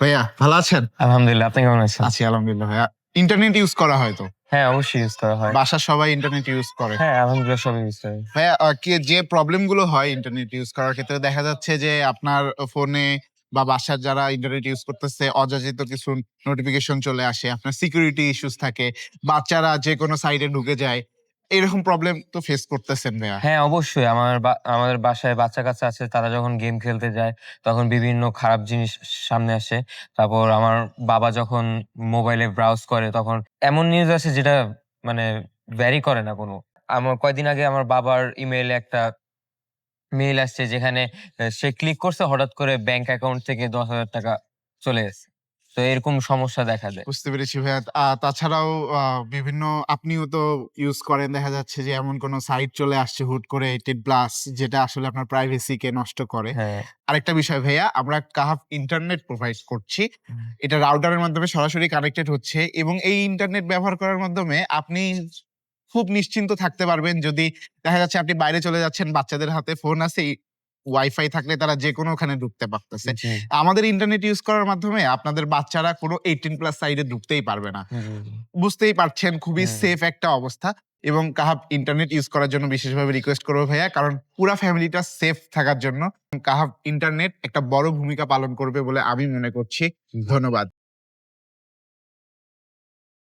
ভাইয়া ভালো আছেন? আলহামদুলিল্লাহ আপনি কেমন আছেন? আছি আলহামদুলিল্লাহ ভাইয়া। ইন্টারনেট ইউজ করা হয় তো? হ্যাঁ অবশ্যই ইউজ করা হয়। বাসার সবাই ইন্টারনেট ইউজ করে। হ্যাঁ আলহামদুলিল্লাহ সব ইউজ করি। ভাইয়া কি যে প্রবলেমগুলো হয় ইন্টারনেট ইউজ করার ক্ষেত্রে দেখা যাচ্ছে যে আপনার ফোনে বা বাসার যারা ইন্টারনেট ইউজ করতেছে অযাচিত কিছু নোটিফিকেশন চলে আসে আপনার সিকিউরিটি ইস্যুস থাকে বাচ্চারা যে কোনো সাইডে ঢুকে যায় এরকম প্রবলেম তো ফেস করতেছেন ভাইয়া। হ্যাঁ অবশ্যই। আমার আমাদের বাসায় বাচ্চা কাচ্চা আছে, তারা যখন গেম খেলতে যায়, তখন বিভিন্ন খারাপ জিনিস সামনে আসে। তারপর আমার বাবা যখন মোবাইলে ব্রাউজ করে, তখন এমন নিউজ আসে যেটা মানে ভ্যারি করে না কোনো। আমার কয়দিন আগে আমার বাবার ইমেইলে একটা মেইল আসছে যেখানে সে ক্লিক করছে, হঠাৎ করে ব্যাংক অ্যাকাউন্ট থেকে দশ হাজার টাকা চলে গেছে। তো এরকম সমস্যা দেখা যায় বুঝতে পেরেছি ভাইয়া। আহ, তাছাড়াও আহ, বিভিন্ন আপনিও তো ইউজ করেন দেখা যাচ্ছে যে এমন কোন সাইট চলে আসছে হুট করে এইটেড প্লাস যেটা আসলে আপনার প্রাইভেসি কে নষ্ট করে। হ্যাঁ। আরেকটা বিষয় ভাইয়া আমরা কাহাফ ইন্টারনেট প্রোভাইড করছি এটা রাউটারের মাধ্যমে সরাসরি কানেক্টেড হচ্ছে এবং এই ইন্টারনেট ব্যবহার করার মাধ্যমে আপনি খুব নিশ্চিন্ত থাকতে পারবেন যদি দেখা যাচ্ছে আপনি বাইরে চলে যাচ্ছেন বাচ্চাদের হাতে ফোন আছে ওয়াইফাই থাকলে তারা যে কোনো ওখানে ঢুকতে পারতেছে। আমাদের ইন্টারনেট ইউজ করার মাধ্যমে আপনাদের বাচ্চারা কোনো এইটিন প্লাস সাইডে ঢুকতেই পারবে না। বুঝতেই পারছেন খুবই সেফ একটা অবস্থা। এবং কাহাব ইন্টারনেট ইউজ করার জন্য বিশেষভাবে রিকোয়েস্ট করব ভাইয়া কারণ পুরা ফ্যামিলিটা সেফ থাকার জন্য কাহাব ইন্টারনেট একটা বড় ভূমিকা পালন করবে বলে আমি মনে করছি। ধন্যবাদ।